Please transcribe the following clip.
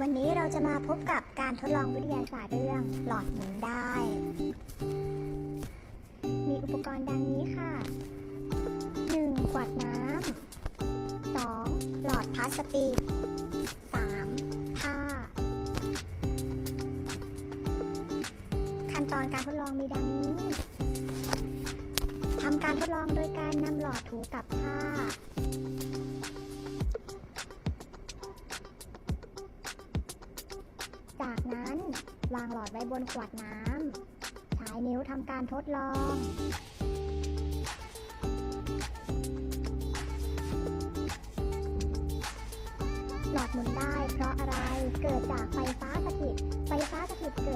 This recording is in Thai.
วันนี้เราจะมาพบกับการทดลองวิทยาศาสตร์เรื่องหลอดหมุนได้ มีอุปกรณ์ดังนี้ค่ะ 1. ขวดน้ำ 2. หลอดพลาสติก 3. ผ้า ขั้นตอนการทดลองมีดังนี้ ทำการทดลองโดยการนำหลอดถูกับผ้า จากนั้นวางหลอดไว้บนขวดน้ำ ใช้นิ้วทำการทดลอง หลอดหมุนได้เพราะอะไร เกิดจากไฟฟ้าสถิต ไฟฟ้าสถิตเกิด